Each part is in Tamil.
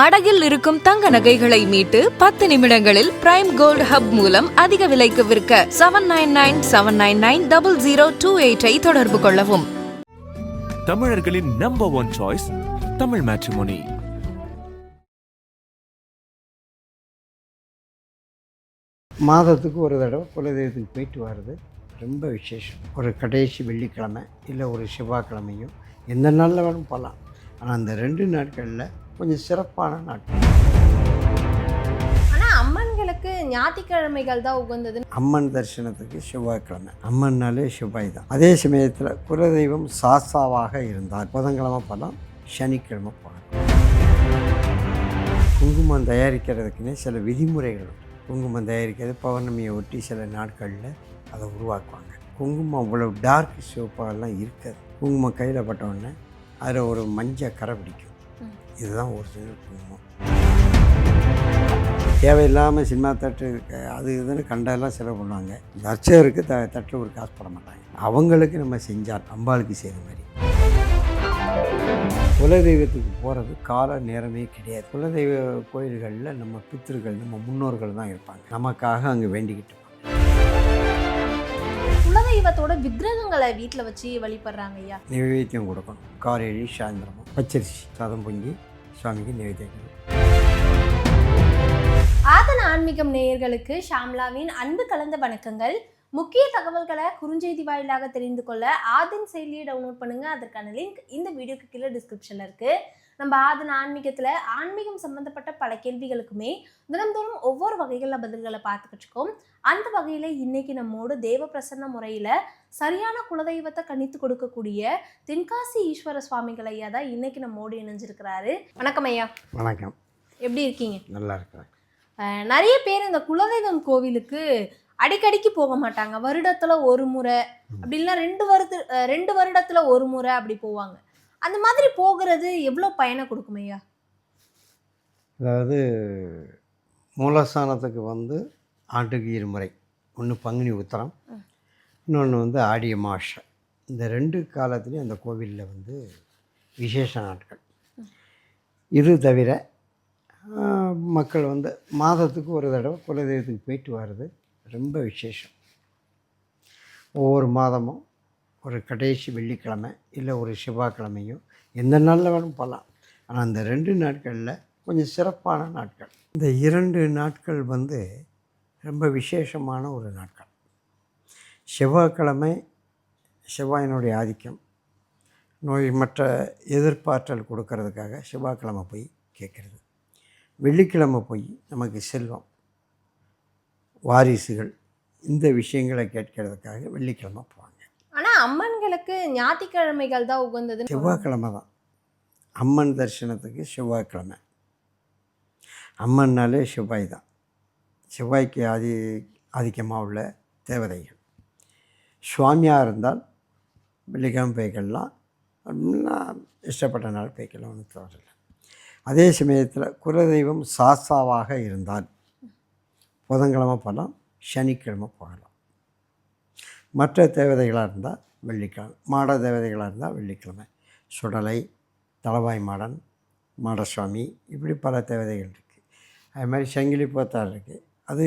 அடகில் இருக்கும் தங்க நகைகளை மீட்டு பத்து நிமிடங்களில் பிரைம் கோல்ட் ஹப் மூலம் அதிக விலைக்கு விற்க seven nine nine seven nine nine double zero two எயிட்டை தொடர்பு கொள்ளவும். தமிழர்களின் number one choice Tamil matrimony மாதத்துக்கு ஒரு தடவை குலதெய்வத்துக்கு போயிட்டு வர்றது ரொம்ப விசேஷம். ஒரு கடைசி வெள்ளிக்கிழமை இல்லை ஒரு செவ்வாய்க்கிழமையும் எந்த நாளில் வேணும் போகலாம். ஆனால் அந்த ரெண்டு நாட்களில் கொஞ்சம் சிறப்பான நாட்கள் ஆனா அம்மன்களுக்கு ஞாயிற்றுக்கிழமைகள் தான் உகந்தது. அம்மன் தரிசனத்துக்கு செவ்வாய்க்கிழமை. அம்மன்னாலே செவ்வாய் தான். அதே சமயத்தில் குலதெய்வம் சாஸ்தாவாக இருந்தால் புதன்கிழமை போகலாம் சனிக்கிழமை போகலாம் குங்குமம் தயாரிக்கிறதுக்குன்னே சில விதிமுறைகள் உண்டு. குங்குமம் தயாரிக்கிறது பௌர்ணமியை ஒட்டி சில நாட்களில் அதை உருவாக்குவாங்க. குங்குமம் அவ்வளோ டார்க் சிவப்பாகலாம் இருக்காது. குங்குமம் கையில் பட்ட உடனே அதில் ஒரு மஞ்சள் கரை பிடிக்கும். இதுதான் ஒரிஜினல் குங்குமம் தேவையில்லாமல் சினிமா தட்டு அஹ், அது இதுன்னு கண்டெல்லாம் செலவு பண்ணுவாங்க. அர்ச்சகருக்கு த தட்டில் ஒரு காசு போட மாட்டாங்க. அவங்களுக்கு நம்ம செஞ்சால் அம்பாளுக்கு செய்கிற மாதிரி. குலதெய்வத்துக்கு போகிறது கால நேரமே கிடையாது. குலதெய்வ கோயில்களில் நம்ம பித்திருக்கள் நம்ம முன்னோர்கள் தான் இருப்பாங்க. நமக்காக அங்கே வேண்டிக்கிட்டு. குலதெய்வத்தோட விக்கிரகங்களை வீட்ல வச்சு வழிபடுறாங்க ஐயா. நைவேத்தியம் கொடுக்கணும். காலையிலே சாயந்தரமும். பச்சரிசி சாதம் பொங்கி சுவாமிக்கு நைவேத்தியம். ஆதன ஆன்மீகம் நேயர்களுக்கு ஷாம்லாவின் அன்பு கலந்த வணக்கங்கள். முக்கிய தகவல்களை குறுஞ்செய்தி வாயிலாக தெரிந்து கொள்ள ஆதன் செயலியை டவுன்லோட் பண்ணுங்க. அதற்கான லிங்க் இந்த வீடியோக்கு கீழே டிஸ்கிரிப்ஷன்ல இருக்கு. நம்ம ஆதன் ஆன்மீகத்துல ஆன்மீகம் சம்பந்தப்பட்ட பல கேள்விகளுக்குமே தினம்தோறும் ஒவ்வொரு வகைகளில் பதில்களை பார்த்துக்கிட்டு இருக்கோம். அந்த வகையில இன்னைக்கு நம்மோடு தேவ பிரசன்ன முறையில சரியான குலதெய்வத்தை கணித்து கொடுக்கக்கூடிய தென்காசி ஈஸ்வர சுவாமிகள் ஐயா தான் இன்னைக்கு நம்மோடு இணைஞ்சிருக்கிறாரு. வணக்கம் ஐயா. வணக்கம். எப்படி இருக்கீங்க? நல்லா இருக்கிறேன். நிறைய பேர் இந்த குலதெய்வம் கோவிலுக்கு அடிக்கடிக்கு போக மாட்டாங்க. வருடத்துல ஒரு முறை அப்படி இல்லைன்னா ரெண்டு வருது ரெண்டு வருடத்துல ஒரு முறை அப்படி போவாங்க. அந்த மாதிரி போகிறது எவ்வளோ பயனை கொடுக்கும் ஐயா? அதாவது மூலஸ்தானத்துக்கு வந்து ஆண்டுக்கு இருமுறை ஒன்று பங்குனி உத்தரம். இன்னொன்று வந்து ஆடி அமாவாசை இந்த ரெண்டு காலத்துலேயும் அந்த கோவிலில் வந்து விசேஷ நாட்கள். இது தவிர மக்கள் வந்து மாதத்துக்கு ஒரு தடவை குலதெய்வத்துக்கு போயிட்டு வர்றது ரொம்ப விசேஷம். ஒவ்வொரு மாதமும் ஒரு கடைசி வெள்ளிக்கிழமை இல்லை ஒரு செவ்வாய்க்கிழமையும் எந்த நாளில் வேணும் போகலாம். ஆனால் அந்த ரெண்டு நாட்களில் கொஞ்சம் சிறப்பான நாட்கள். இந்த இரண்டு நாட்கள் வந்து ரொம்ப விசேஷமான ஒரு நாட்கள். செவ்வாய்க்கிழமை செவ்வாயினுடைய ஆதிக்கம். நோய் மற்ற எதிர்பார்த்தல் கொடுக்கறதுக்காக செவ்வாய்க்கிழமை போய் கேட்குறது. வெள்ளிக்கிழமை போய் நமக்கு செல்வம். வாரிசுகள் இந்த விஷயங்களை கேட்கறதுக்காக வெள்ளிக்கிழமை போவாங்க அம்மன்களுக்கு ஞாயிற்றுக்கிழமைகள் தான் உகந்தது செவ்வாய்க்கிழமை தான். அம்மன் தரிசனத்துக்கு செவ்வாய்க்கிழமை. அம்மன்னாலே செவ்வாய் தான். செவ்வாய்க்கு ஆதி ஆதிக்கமாக உள்ள தேவதைகள். சுவாமியாக இருந்தால் வெள்ளிக்கிழமை போய்க்கலாம் இஷ்டப்பட்ட நாள் போய்க்கலாம் ஒன்றும் தவறில்லை. அதே சமயத்தில் குலதெய்வம் சாஸ்தாவாக இருந்தால் புதன்கிழமை போகலாம் சனிக்கிழமை போகலாம். மற்ற தேவதைகளாக இருந்தால் வெள்ளிக்கிழமை மாட தேவதைகளாக இருந்தால் வெள்ளிக்கிழமை. சுடலை தலவாய் மாடன் மாடசுவாமி இப்படி பல தேவதைகள் இருக்குது அது மாதிரி சங்கிலி போத்தார் இருக்குது அது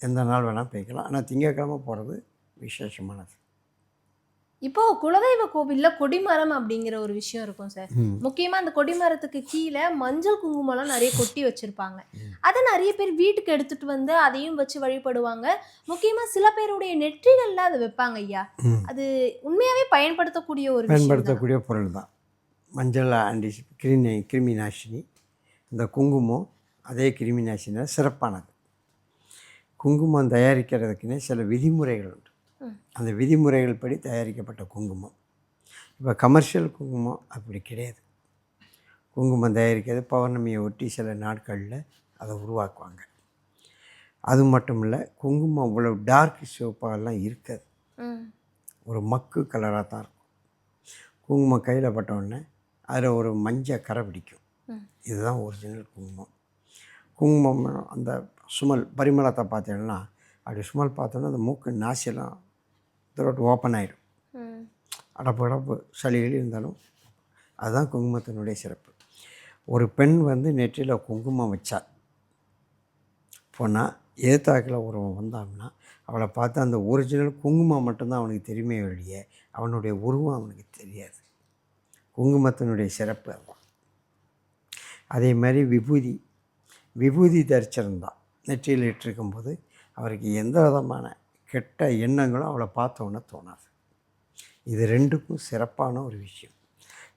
எந்த நாள் வேணால் போய்க்கலாம். ஆனால் திங்கட்கிழமை போகிறது விசேஷமானது. இப்போ குலதெய்வ கோவில்ல கொடிமரம் அப்படிங்கிற ஒரு விஷயம் இருக்கும் சார். முக்கியமா அந்த கொடிமரத்துக்கு கீழே மஞ்சள் குங்குமம்லாம் நிறைய கொட்டி வச்சிருப்பாங்க அதை நிறைய பேர் வீட்டுக்கு எடுத்துட்டு வந்து அதையும் வச்சு வழிபடுவாங்க முக்கியமா சில பேருடைய நெற்றிகள்ல அதை வைப்பாங்க ஐயா. அது உண்மையாவே பயன்படுத்தக்கூடிய ஒரு. பயன்படுத்தக்கூடிய பொருள் தான் மஞ்சள் ஆண்டி கிருமி கிருமி நாசினி இந்த குங்குமம் அதே கிருமி நாசினி சிறப்பானது குங்குமம் தயாரிக்கிறதுக்குன்னே சில விதிமுறைகள். அந்த விதிமுறைகள் படி தயாரிக்கப்பட்ட குங்குமம். இப்போ கமர்ஷியல் குங்குமம் அப்படி கிடையாது. குங்குமம் தயாரிக்கிறது பௌர்ணமியை ஒட்டி சில நாட்களில் அதை உருவாக்குவாங்க. அது மட்டும் இல்லை குங்குமம் அவ்வளோ டார்க் சிவப்பாகலாம் இருக்காது. ஒரு மக்கு கலராக தான் இருக்கும். குங்குமம் கையில் பட்ட உடனே அதில் ஒரு மஞ்சள் கரை பிடிக்கும். இதுதான் ஒரிஜினல் குங்குமம். குங்குமம் அந்த சுமல் பரிமளத்தை பார்த்தீங்கன்னா அப்படி சுமல் பார்த்தோன்னா அந்த மூக்கு நாசியெல்லாம் த்ரோட் ஓப்பன் ஆகிடும். அடப்பு அடப்பு சளிகள் இருந்தாலும் அதுதான் குங்குமத்தினுடைய சிறப்பு. ஒரு பெண் வந்து நெற்றியில் குங்குமம் வச்சா போனால் ஏத்தாக்கில் ஒருவன் வந்தான்னா அவளை பார்த்து அந்த ஒரிஜினல் குங்குமம் மட்டும்தான் அவனுக்கு தெரியுமே ஒழிய அவனுடைய உருவம் அவனுக்கு தெரியாது. குங்குமத்தினுடைய சிறப்பு அதுதான். அதே மாதிரி விபூதி விபூதி தரிச்சிருந்தான் நெற்றியில் இட்டிருக்கும்போது அவருக்கு எந்த விதமான கெட்ட எண்ணங்களும் அவளை பார்த்த உடனே தோணாது. இது ரெண்டுக்கும் சிறப்பான ஒரு விஷயம்.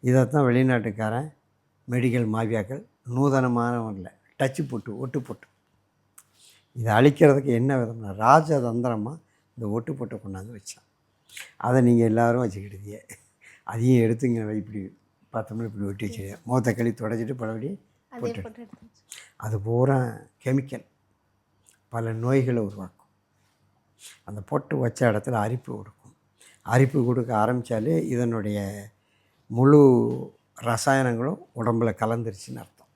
இதைத்தான் வெளிநாட்டுக்காரன் மெடிக்கல் மாவியாக்கள் நூதனமானவங்கள டச்சு போட்டு ஒட்டு போட்டு. இதை அழிக்கிறதுக்கு என்ன விதம்னா ராஜதந்திரமாக இந்த ஒட்டு போட்டு கொண்டாந்து வச்சான். அதை நீங்கள் எல்லாரும் வச்சுக்கிட்டீங்க. அதையும் எடுத்துங்க இப்படி பார்த்தோம்னா இப்படி ஒட்டி வச்சு முகத்தை கழி தொடச்சிட்டு பழபடி அதே போட்டு அது பூரா கெமிக்கல் பல நோய்களை உருவாக்கும். அந்த பொட்டு வச்ச இடத்துல அரிப்பு கொடுக்கும். அரிப்பு கொடுக்க ஆரம்பித்தாலே இதனுடைய முழு ரசாயனங்களும் உடம்புல கலந்துருச்சுன்னு அர்த்தம்.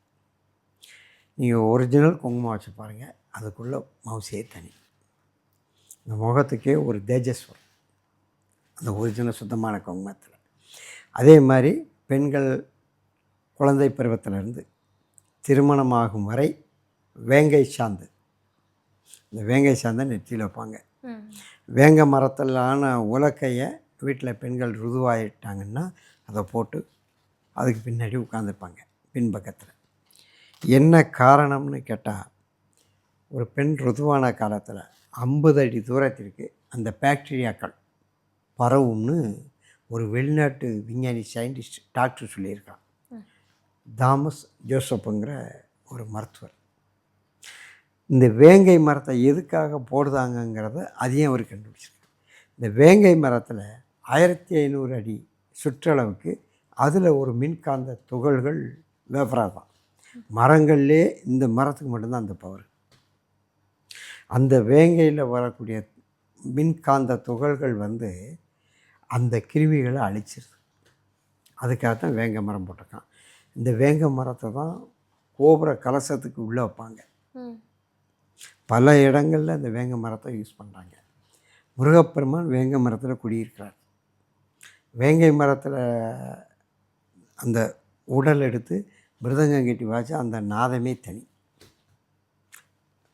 நீங்கள் ஒரிஜினல் குங்குமம் வச்சு பாருங்கள் அதுக்குள்ளே மவுசே தனி. இந்த முகத்துக்கே ஒரு தேஜஸ் வரும் அந்த ஒரிஜினல் சுத்தமான குங்குமத்தில். அதே மாதிரி பெண்கள் குழந்தை பருவத்திலிருந்து திருமணமாகும் வரை வேங்கை சாந்து. இந்த வேங்கை சாந்தை நெற்றியில் வைப்பாங்க. வேங்க மரத்தில் ஆன உலக்கையை வீட்டில் பெண்கள் ருதுவாயிட்டாங்கன்னா அதை போட்டு அதுக்கு பின்னாடி உட்காந்துருப்பாங்க பின்பக்கத்தில். என்ன காரணம்னு கேட்டால் ஒரு பெண் ருதுவான காலத்தில் ஐம்பது அடி தூரத்திற்கு அந்த பாக்டீரியாக்கள் பரவும்னு ஒரு வெளிநாட்டு விஞ்ஞானி சயின்டிஸ்ட் டாக்டர் சொல்லியிருக்கான். தாமஸ் ஜோசப்புங்கிற ஒரு மருத்துவர். இந்த வேங்கை மரத்தை எதுக்காக போடுதாங்கங்கிறத அதையும் அவர் கண்டுபிடிச்சிருக்கு இந்த வேங்கை மரத்தில் ஆயிரத்தி ஐநூறு அடி சுற்றளவுக்கு அதில் ஒரு மின்காந்த துகள்கள் வேஃபராக தான். மரங்கள்லே இந்த மரத்துக்கு மட்டும்தான் அந்த பவர் அந்த வேங்கையில் வரக்கூடிய மின்காந்த துகள்கள் வந்து அந்த கிருமிகளை அழிச்சிருது. அதுக்காகத்தான் வேங்க மரம் போட்டிருக்கான். இந்த வேங்கை மரத்தை தான் கோபுர கலசத்துக்கு உள்ளே வைப்பாங்க. பல இடங்களில் அந்த வேங்க மரத்தை யூஸ் பண்ணுறாங்க முருகப்பெருமான் வேங்க மரத்தில் குடியிருக்கிறார். வேங்கை மரத்தில் அந்த உடல் எடுத்து மிருதங்கம் கட்டி வாய்ச்சா அந்த நாதமே தனி.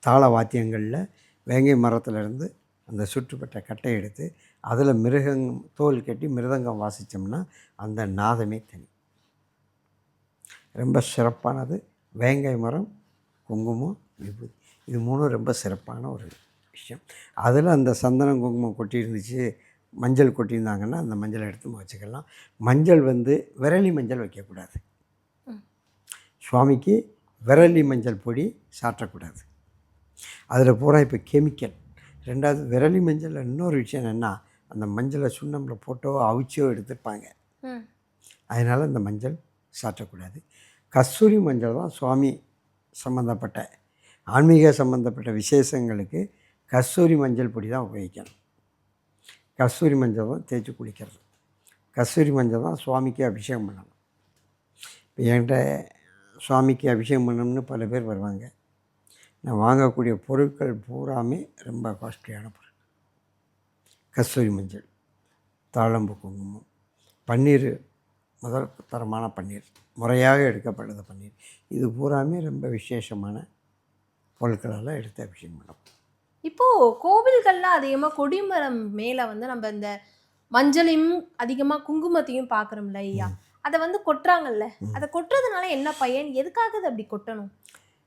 தாள வாத்தியங்களில் வேங்கை மரத்துலேருந்து அந்த சுற்றுப்பட்ட கட்டை எடுத்து அதில் மிருகங் தோல் கட்டி மிருதங்கம் வாசித்தோம்னா அந்த நாதமே தனி. ரொம்ப சிறப்பானது. வேங்கை மரம் குங்குமம் விபூதி. இது மூணும் ரொம்ப சிறப்பான ஒரு விஷயம். அதில் அந்த சந்தனம் குங்குமம் கொட்டி இருந்துச்சு மஞ்சள் கொட்டியிருந்தாங்கன்னா அந்த மஞ்சளை எடுத்து வச்சுக்கலாம். மஞ்சள் வந்து விரலி மஞ்சள் வைக்கக்கூடாது. சுவாமிக்கு விரலி மஞ்சள் பொடி சாற்றக்கூடாது. அதில் பூரா இப்போ கெமிக்கல். ரெண்டாவது விரலி மஞ்சளில் இன்னொரு விஷயம் என்னென்னா அந்த மஞ்சளை சுண்ணமில் போட்டோ அவிச்சோ எடுத்துருப்பாங்க. ம். அதனால் இந்த மஞ்சள் சாற்றக்கூடாது. கஸ்தூரி மஞ்சள் தான் சுவாமி சம்மந்தப்பட்ட ஆன்மீக சம்மந்தப்பட்ட விசேஷங்களுக்கு கஸ்தூரி மஞ்சள் பொடி தான் உபயோகிக்கணும். கஸ்தூரி மஞ்சள் தான் தேய்ச்சி குளிக்கிறது. கஸ்தூரி மஞ்சள் தான் சுவாமிக்கு அபிஷேகம் பண்ணணும். இப்போ என்கிட்ட சுவாமிக்கு அபிஷேகம் பண்ணணும்னு பல பேர் வருவாங்க. நான் வாங்கக்கூடிய பொருட்கள் பூராமே ரொம்ப காஸ்ட்லியான பொருள். கஸ்தூரி மஞ்சள் தாழம்பு குங்குமம் பன்னீர் முதல் தரமான பன்னீர் முறையாக எடுக்கப்பட்டது பன்னீர். இது பூராமே ரொம்ப விசேஷமான பொருட்களெல்லாம் எடுத்து அபிஷேகம் பண்ணணும் இப்போ கோவில்கள்ல அதிகமா கொடிமரம் மேல வந்து நம்ம இந்த மஞ்சளையும் அதிகமா குங்குமத்தையும் பாக்குறோம்ல ஐயா அதை வந்து கொட்டுறாங்கல்ல அதை கொட்டுறதுனால என்ன பயன்? எதுக்காக அது அப்படி கொட்டணும்?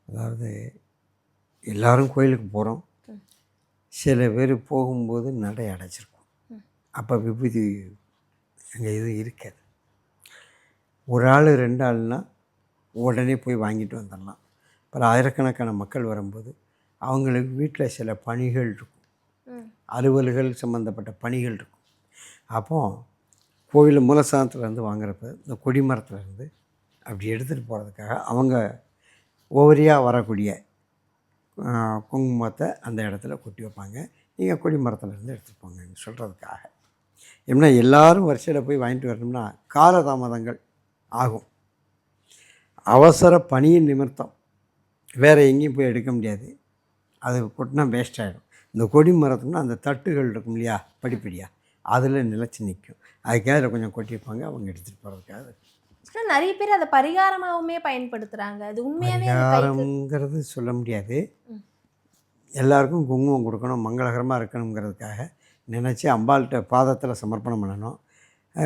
அதாவது எல்லாரும் கோயிலுக்கு போகிறோம் சில பேர் போகும்போது நடை அடைச்சிருக்கும். அப்போ விபூதி அங்கே எதுவும் இருக்காது. ஒரு ஆள் ரெண்டு ஆள்னா உடனே போய் வாங்கிட்டு வந்துடலாம். பல ஆயிரக்கணக்கான மக்கள் வரும்போது அவங்களுக்கு வீட்டில் சில பணிகள் இருக்கும். அலுவல்கள் சம்மந்தப்பட்ட பணிகள் இருக்கும். அப்போ கோவில் மூலஸ்தானத்துலேருந்து வாங்குறப்ப இந்த கொடிமரத்துலேருந்து அப்படி எடுத்துகிட்டு போகிறதுக்காக அவங்க ஓவரியாக வரக்கூடிய குங்குமத்தை அந்த இடத்துல கொட்டி வைப்பாங்க. நீங்கள் கொடிமரத்துலேருந்து எடுத்துகிட்டு போங்கன்னு சொல்கிறதுக்காக ஏன்னா எல்லாரும் வரிசையில் போய் வாங்கிட்டு வரணும்னா காலதாமதங்கள் ஆகும். அவசர பணியின் நிமித்தம் வேறு எங்கேயும் போய் எடுக்க முடியாது. அது கொட்டினா வேஸ்ட் ஆகிடும் இந்த கொடி மரத்துனா அந்த தட்டுகள் இருக்கும் இல்லையா? படிப்படியாக அதில் நிலச்சி நிற்கும் அதுக்காக அதில் கொஞ்சம் கொட்டி வைப்பாங்க அவங்க எடுத்துகிட்டு போகிறதுக்காக நிறைய பேர் அதை பரிகாரமாவுமே பயன்படுத்துறாங்க. அது கைக்கு- பரிகாரம்ங்கிறது சொல்ல முடியாது. எல்லாருக்கும் குங்குமம் கொடுக்கணும் மங்களகரமாக இருக்கணுங்கிறதுக்காக நினச்சி அம்பாள்கிட்ட பாதத்தில் சமர்ப்பணம் பண்ணணும்.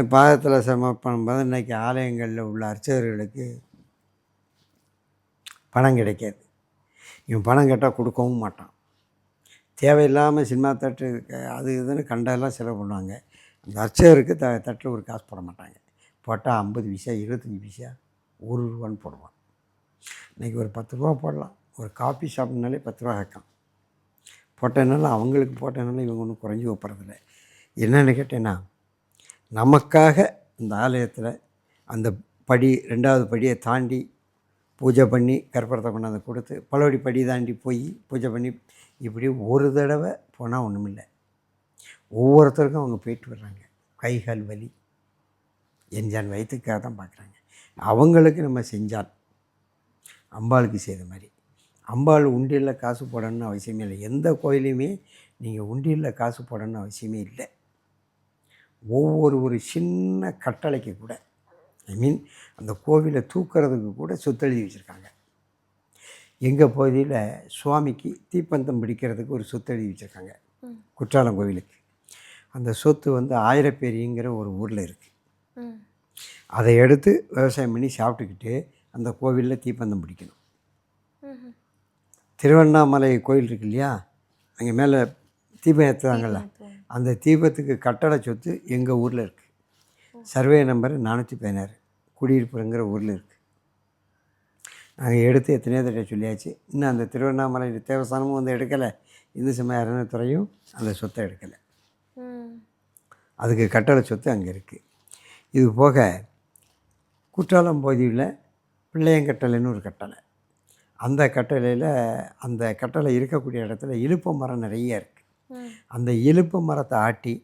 பாதத்தில் சமர்ப்பணம் பண்ண இன்றைக்கி ஆலயங்களில் உள்ள அர்ச்சகர்களுக்கு பணம் கிடைக்காது. இவன் பணம் கேட்டால் கொடுக்கவும் மாட்டான். தேவையில்லாமல் சினிமா தட்டு அது இதுன்னு கண்டெல்லாம் செலவு பண்ணுவாங்க. அந்த அர்ச்சகருக்கு த தட்டில் ஒரு காசு போட மாட்டாங்க. போட்டால் ஐம்பது பைசா இருபத்தஞ்சி பைசா ஒரு ரூபான்னு போடுவான். இன்றைக்கி ஒரு பத்து ரூபா போடலாம். ஒரு காஃபி ஷாப்னாலே பத்து ரூபா கேட்கான் போட்டதுனால அவங்களுக்கு போட்டதுனால இவங்க ஒன்றும் குறைஞ்சி வைப்பறதில்ல என்னென்னு கேட்டேன்னா நமக்காக இந்த ஆலயத்தில் அந்த படி ரெண்டாவது படியை தாண்டி பூஜை பண்ணி கற்பூரத்தை கொண்டாந்து கொடுத்து பலபடி படி தாண்டி போய் பூஜை பண்ணி இப்படி ஒரு தடவை போனால் ஒன்றுமில்லை ஒவ்வொருத்தருக்கும் அவங்க போயிட்டு வர்றாங்க. கை கால் வலி எஞ்சான் வயிற்றுக்காக தான் பார்க்குறாங்க. அவங்களுக்கு நம்ம செஞ்சால் அம்பாளுக்கு செய்த மாதிரி. அம்பாள் உண்டியில் காசு போடணும்னு அவசியமே இல்லை. எந்த கோயிலையுமே நீங்கள் உண்டியில் காசு போடணும்னு அவசியமே இல்லை. ஒவ்வொரு ஒரு சின்ன கட்டளைக்கு கூட ஐ மீன் அந்த கோவிலை தூக்கிறதுக்கு கூட சொத்தெழுதி வச்சுருக்காங்க. எங்கள் பகுதியில் சுவாமிக்கு தீப்பந்தம் பிடிக்கிறதுக்கு ஒரு சொத்து எழுதி வச்சுருக்காங்க. குற்றாலம் கோவிலுக்கு. அந்த சொத்து வந்து ஆயிரப்பேரிங்கிற ஒரு ஊரில் இருக்குது. அதை எடுத்து விவசாயம் பண்ணி சாப்பிட்டுக்கிட்டு அந்த கோவிலில் தீப்பந்தம் பிடிக்கணும். திருவண்ணாமலை கோயில் இருக்கு இல்லையா? அங்கே மேலே தீபம் ஏற்றுறாங்கல்ல அந்த தீபத்துக்கு கட்டட சொத்து எங்கள் ஊரில் இருக்குது சர்வே நம்பர் நானூற்றி பதினாறு. குடியிருப்புங்கிற ஊரில் இருக்குது நாங்கள் எடுத்து எத்தனையோ தடவை சொல்லியாச்சு. இன்னும் அந்த திருவண்ணாமலை தேவஸ்தானமும் வந்து எடுக்கலை. இந்து சமய அறநிலைத்துறையும் அந்த சொத்தை எடுக்கலை. அதுக்கு கட்டளை சொத்து அங்கே இருக்குது இது போக குற்றாலம் பகுதியில் பிள்ளையங்கட்டளைன்னு ஒரு கட்டளை. அந்த கட்டளையில் அந்த கட்டளை இருக்கக்கூடிய இடத்துல இலுப்ப மரம் நிறைய இருக்குது. அந்த இலுப்ப மரத்தை ஆட்டி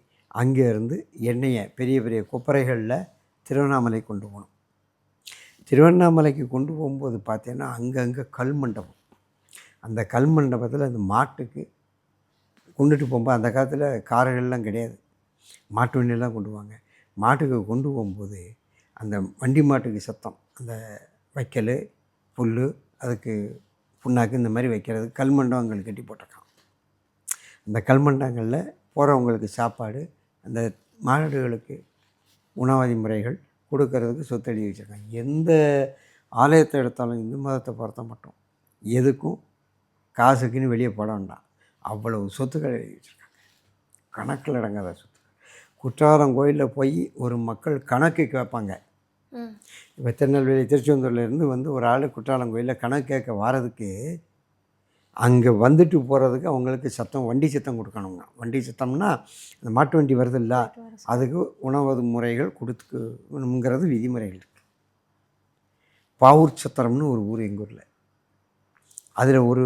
அங்கே இருந்து எண்ணெயை பெரிய பெரிய கொப்பரைகளில் திருவண்ணாமலை கொண்டு போகணும். திருவண்ணாமலைக்கு கொண்டு போகும்போது பார்த்தீங்கன்னா அங்கங்கே கல் மண்டபம். அந்த கல் மண்டபத்தில் அந்த மாட்டுக்கு கொண்டுட்டு போகும்போது அந்த காலத்தில் கார்கள்லாம் கிடையாது. மாட்டு வண்டியெல்லாம் கொண்டு போவாங்க. மாட்டுக்கு கொண்டு போகும்போது அந்த வண்டி மாட்டுக்கு சத்தம். அந்த வைக்கல் புல் அதுக்கு புண்ணாக்கு இந்த மாதிரி வைக்கிறது கல்மண்டபங்கள் கட்டி போட்டிருக்கான். அந்த கல்மண்டங்களில் போகிறவங்களுக்கு சாப்பாடு அந்த மாடுகளுக்கு உணவதி முறைகள் கொடுக்கறதுக்கு சொத்து எழுதி வச்சுருக்காங்க. எந்த ஆலயத்தை எடுத்தாலும் இந்து மதத்தை பொறுத்த மட்டும் எதுக்கும் காசுக்குன்னு வெளியே போட வேண்டாம். அவ்வளவு சொத்துக்கள் எழுதி வச்சுருக்காங்க. கணக்கில் அடங்காத சொத்து குற்றாலம் கோயிலில் போய் ஒரு மக்கள் கணக்கு கேட்பாங்க. இப்போ திருநெல்வேலி திருச்செந்தூர்லேருந்து வந்து ஒரு ஆள் குற்றாலம் கோயிலில் கணக்கு கேட்க வாரதுக்கு அங்கே வந்துட்டு போகிறதுக்கு அவங்களுக்கு சத்தம் வண்டி சத்தம் கொடுக்கணுங்க. வண்டி சத்தம்னா அந்த மாட்டு வண்டி வருது இல்லை அதுக்கு உணவு முறைகள் கொடுத்துக்கணுங்கிறது விதிமுறைகள் இருக்குது பாவூர் சத்திரம்னு ஒரு ஊர் எங்கள் ஊரில். அதில் ஒரு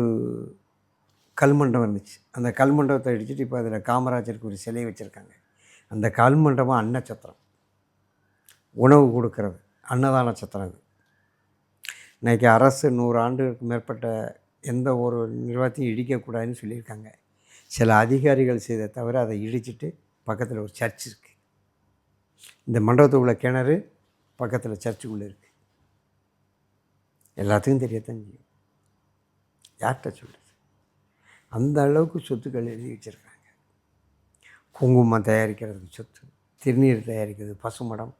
கல்மண்டபம் இருந்துச்சு. அந்த கல்மண்டபத்தை அடிச்சுட்டு இப்போ அதில் காமராஜருக்கு ஒரு சிலை வச்சுருக்காங்க. அந்த கல்மண்டபம் அன்னச்சத்திரம் உணவு கொடுக்கறது அன்னதான சத்திரம் அது. இன்றைக்கி அரசு நூறு ஆண்டுகளுக்கு மேற்பட்ட எந்த ஒரு நிர்வாகத்தையும் இடிக்கக்கூடாதுன்னு சொல்லியிருக்காங்க. சில அதிகாரிகள் செய்த தவிர அதை இடிச்சிட்டு பக்கத்தில் ஒரு சர்ச் இருக்குது இந்த மண்டபத்துக்குள்ள கிணறு பக்கத்தில் சர்ச்சுக்குள்ளே இருக்குது எல்லாத்துக்கும் தெரியத்தான் செய்யும். யார்கிட்ட சொல்கிறது அந்த அளவுக்கு சொத்துக்கள் எழுதி வச்சுருக்காங்க. குங்குமம் தயாரிக்கிறதுக்கு சொத்து திருநீர் தயாரிக்கிறது பசுமடம்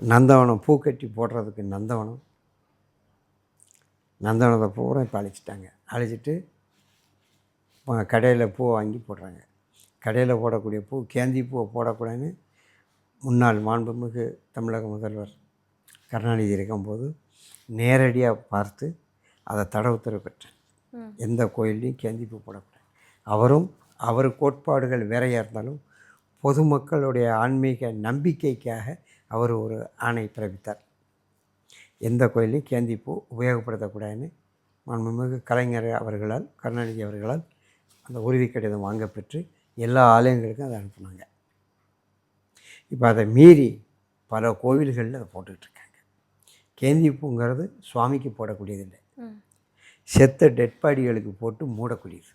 நந்தவனம் பூக்கட்டி போடுறதுக்கு நந்தவனம் நந்தவனத்தை பூரா இப்போ அழிச்சிட்டாங்க அழிச்சிட்டு கடையில் பூ வாங்கி போடுறாங்க. கடையில் போடக்கூடிய பூ கேந்தி பூவை போடக்கூடாதுன்னு முன்னாள் மாண்புமிகு தமிழக முதல்வர் கருணாநிதி இருக்கும்போது நேரடியாக பார்த்து அதை தட உத்தரவு பெற்றேன். எந்த கோயில்லையும் கேந்தி பூ போடக்கூடாது. அவரும் அவர் கோட்பாடுகள் வேறையாக இருந்தாலும் பொதுமக்களுடைய ஆன்மீக நம்பிக்கைக்காக அவர் ஒரு ஆணை பிறப்பித்தார். எந்த கோயிலையும் கேந்தி பூ உபயோகப்படுத்தக்கூடாதுன்னு மாண்புமிகு கலைஞர் அவர்களால் கருணாநிதி அவர்களால் அந்த உறுதி கடிதம் வாங்க பெற்று எல்லா ஆலயங்களுக்கும் அதை அனுப்புனாங்க. இப்போ அதை மீறி பல கோவில்களில் அதை போட்டுக்கிட்டு இருக்காங்க கேந்தி பூங்கிறது சுவாமிக்கு போடக்கூடியதில்லை. செத்த டெட் பாடிகளுக்கு போட்டு மூடக்கூடியது.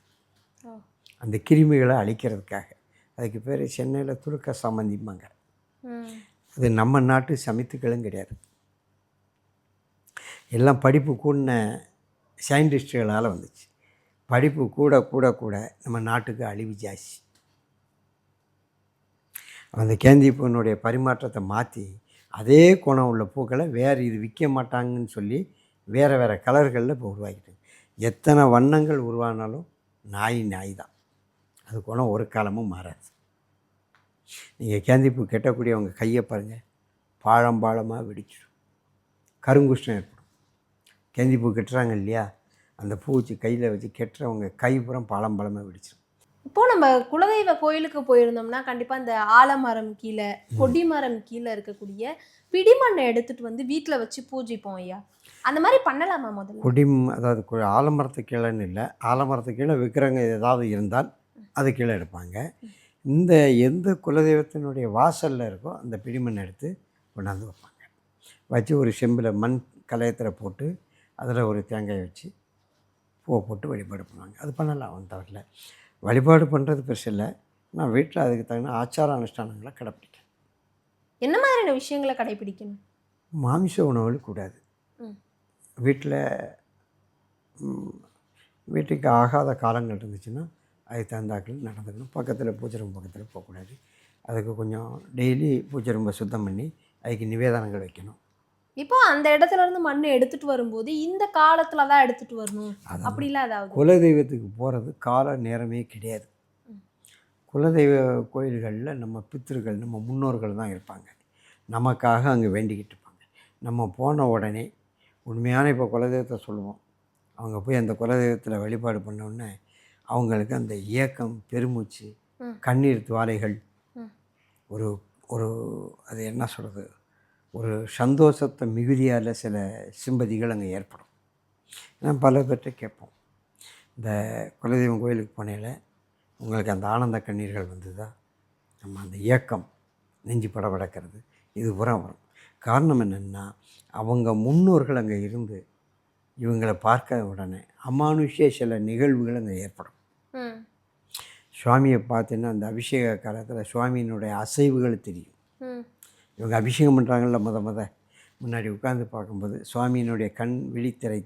அந்த கிருமிகளை அழிக்கிறதுக்காக. அதுக்கு பேர் சென்னையில் துருக்க சம்மந்திம்பாங்க. அது நம்ம நாட்டு சமித்துக்களும் கிடையாது. எல்லாம் படிப்பு கூடின சயின்டிஸ்டுகளால் வந்துச்சு. படிப்பு கூட கூட கூட நம்ம நாட்டுக்கு அழிவு ஜாஸ்தி. அந்த கேந்தி பூனுடைய பரிமாற்றத்தை மாற்றி அதே குணம் உள்ள பூக்களை வேறு இது விற்க மாட்டாங்கன்னு சொல்லி வேறு வேறு கலர்களில் இப்போ உருவாக்கிட்டாங்க எத்தனை வண்ணங்கள் உருவானாலும் நாய் நாய் தான். அது குணம் ஒரு காலமும் மாறாது. நீங்கள் கேந்திப்பூ கெட்டக்கூடியவங்க கையை பாருங்கள் பாழம் பாழமாக வெடிச்சிடும் கருங்குஷ்ணம் ஏற்படும். கேந்திப்பூ கெட்டுறாங்க இல்லையா அந்த பூ வச்சு கையில் வச்சு கெட்டுறவங்க கை புறம் பாழம் பாழமாக வெடிச்சிடும் இப்போ நம்ம குலதெய்வ கோயிலுக்கு போயிருந்தோம்னா கண்டிப்பா இந்த ஆலமரம் கீழே கொடிமரம் கீழே இருக்கக்கூடிய பிடிமண்ணை எடுத்துட்டு வந்து வீட்ல வச்சு பூஜிப்போம் ஐயா. அந்த மாதிரி பண்ணலாமா முதல்ல? கொடிம் அதாவது ஆலமரத்து கீழேன்னு இல்லை ஆலமரத்து கீழே விக்கிரங்க ஏதாவது இருந்தால் அது கீழே எடுப்பாங்க. இந்த எந்த குலதெய்வத்தினுடைய வாசலில் இருக்கோ அந்த பிடிமண் எடுத்து கொண்டாந்து வைப்பாங்க. வச்சு ஒரு செம்பில் மண் கலையத்தில் போட்டு அதில் ஒரு தேங்காய் வச்சு பூவை போட்டு வழிபாடு பண்ணுவாங்க. அது பண்ணலாம் அவன் தவிர வழிபாடு பண்ணுறது பெருசு இல்லை. நான் வீட்டில் அதுக்கு தகுந்த ஆச்சார அனுஷ்டானங்களை கடைப்பிடிக்கிறேன். என்ன மாதிரியான விஷயங்களை கடைபிடிக்கணும் மாமிச உணவுகள் கூடாது. வீட்டில் வீட்டுக்கு ஆகாத காலங்கள் இருந்துச்சுன்னா அதுக்கு தகுந்தாக்கள் நடந்துக்கணும். பக்கத்தில் பூஜை ரூம் பக்கத்தில் போகக்கூடாது. அதுக்கு கொஞ்சம் டெய்லி பூஜை ரூம்பை சுத்தம் பண்ணி அதுக்கு நிவேதனங்கள் வைக்கணும். இப்போ அந்த இடத்துல இருந்து மண்ணை எடுத்துட்டு வரும்போது இந்த காலத்துல தான் எடுத்துட்டு வரணும். அப்படிலாம் ஏதாவது? குலதெய்வத்துக்கு போகிறது கால நேரமே கிடையாது. குலதெய்வ கோயில்களில் நம்ம பித்திருக்கள் நம்ம முன்னோர்கள் தான் இருப்பாங்க. நமக்காக அங்கே வேண்டிக்கிட்டு இருப்பாங்க. நம்ம போன உடனே உண்மையான இப்போ குலதெய்வத்தை சொல்லுவோம். அவங்க போய் அந்த குலதெய்வத்தில் வழிபாடு பண்ண உடனே அவங்களுக்கு அந்த ஏக்கம் பெருமூச்சு. கண்ணீர் துவாரைகள். ஒரு ஒரு அது என்ன சொல்கிறது ஒரு சந்தோஷத்தை மிகுதியால் சில சிம்பதிகள் அங்கே ஏற்படும். நான் பல பேர்கிட்ட கேட்போம். இந்த குலதெய்வம் கோயிலுக்கு போனேல உங்களுக்கு அந்த ஆனந்த கண்ணீர்கள் வந்ததா? நம்ம அந்த ஏக்கம் நெஞ்சு படபடக்கிறது இது புறம் வரும். காரணம் என்னென்னா அவங்க முன்னோர்கள் அங்கே இருந்து இவங்களை பார்க்க உடனே அமானுஷ்ய சில நிகழ்வுகள் அங்கே ஏற்படும். சுவாமியை பார்த்தீங்கன்னா அந்த அபிஷேக காலத்தில் சுவாமியினுடைய அசைவுகள் தெரியும். இவங்க அபிஷேகம் பண்ணுறாங்கல்ல முத முத. முன்னாடி உட்காந்து பார்க்கும்போது சுவாமியினுடைய கண் விழித்திரை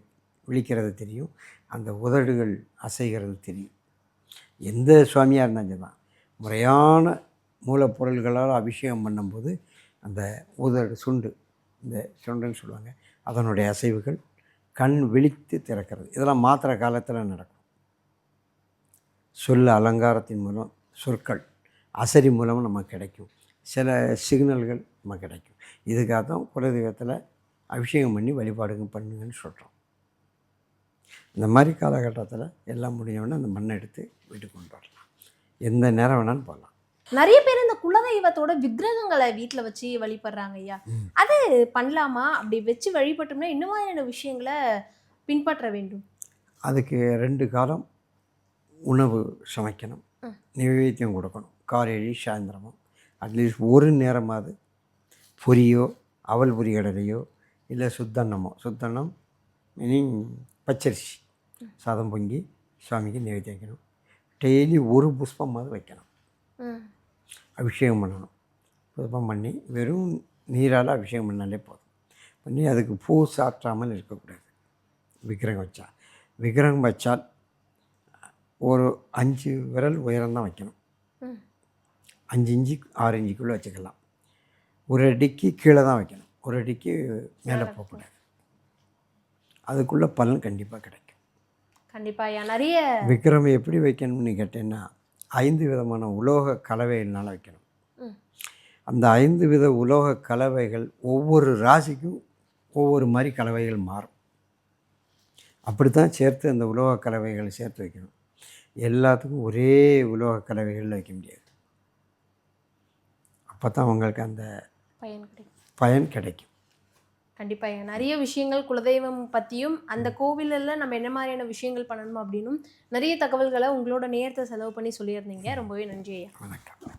விழிக்கிறது தெரியும். அந்த உதடுகள் அசைகிறது தெரியும். எந்த சுவாமியாக இருந்தாலும் தான் முறையான மூலப்பொருள்களால் அபிஷேகம் பண்ணும்போது அந்த உதடு சுண்டு இந்த சுண்டுன்னு சொல்லுவாங்க அதனுடைய அசைவுகள் கண் விழித்து திறக்கிறது. இதெல்லாம் மாத்திரை காலத்தில் நடக்கும். சொல்ல அலங்காரத்தின் மூலம் சொற்கள் அசரி மூலம் நமக்கு கிடைக்கும். சில சிக்னல்கள் நமக்கு கிடைக்கும். இதுக்காக தான் குலதெய்வத்தில் அபிஷேகம் பண்ணி வழிபாடுங்க பண்ணுங்கன்னு சொல்கிறோம் இந்த மாதிரி காலகட்டத்தில் எல்லாம் முடிஞ்சவொடனே அந்த மண்ணை எடுத்து வீட்டுக்கு கொண்டு வரலாம். எந்த நேரம் வேணாலும் போகலாம். நிறைய பேர் இந்த குலதெய்வத்தோட விக்கிரகங்களை வீட்ல வச்சு வழிபடுறாங்க ஐயா. அது பண்ணலாமா? அப்படி வச்சு வழிபட்டோம்னா என்ன மாதிரியான விஷயங்களை பின்பற்ற வேண்டும்? அதுக்கு ரெண்டு காலம் உணவு சமைக்கணும். நிவேத்தியம் கொடுக்கணும். காலையிலி சாயந்தரமும். அட்லீஸ்ட் ஒரு நேரமாவது பொரியோ அவல் பொரி கடலையோ இல்லை சுத்தன்னமோ. சுத்தன்னம் மீனிங் பச்சரிசி சாதம் பொங்கி சுவாமிக்கு நிவேத்தியம் வைக்கணும். டெய்லி ஒரு புஷ்பமாவது வைக்கணும். அபிஷேகம் பண்ணணும். புஷ்பம் பண்ணி வெறும் நீரால் அபிஷேகம் பண்ணாலே போதும். பண்ணி அதுக்கு பூ சாற்றாமல் இருக்கக்கூடாது. விக்கிரகம் வச்சா. விக்கிரகம் வச்சால் ஒரு அஞ்சு விரல் உயரம் தான் வைக்கணும் அஞ்சு இஞ்சி ஆறு இஞ்சிக்குள்ளே வச்சுக்கலாம். ஒரு அடிக்கு கீழே தான் வைக்கணும். ஒரு அடிக்கு மேலே போகக்கூடாது. அதுக்குள்ளே பலன் கண்டிப்பாக கிடைக்கும். கண்டிப்பா ஐயா. நிறைய விக்கிரமம் எப்படி வைக்கணும்னு கேட்டேன்னா ஐந்து விதமான உலோக கலவைகள்னால வைக்கணும். அந்த ஐந்து வித உலோக கலவைகள் ஒவ்வொரு ராசிக்கும் ஒவ்வொரு மாதிரி கலவைகள் மாறும். அப்படி தான் சேர்த்து அந்த உலோக கலவைகளை சேர்த்து வைக்கணும். எல்லாத்துக்கும் ஒரே உலோக கலவைகளில் வைக்க முடியாது. அப்போ தான் அவங்களுக்கு அந்த பயன் கிடைக்கும். பயன் கிடைக்கும். கண்டிப்பா ஐயா நிறைய விஷயங்கள் குலதெய்வம் பத்தியும் அந்த கோவிலில் நம்ம என்ன மாதிரியான விஷயங்கள் பண்ணணும் அப்படின்னும் நிறைய தகவல்களை உங்களோட நேரத்தை செலவு பண்ணி சொல்லியிருந்தீங்க. ரொம்பவே நன்றி ஐயா. வணக்கம்.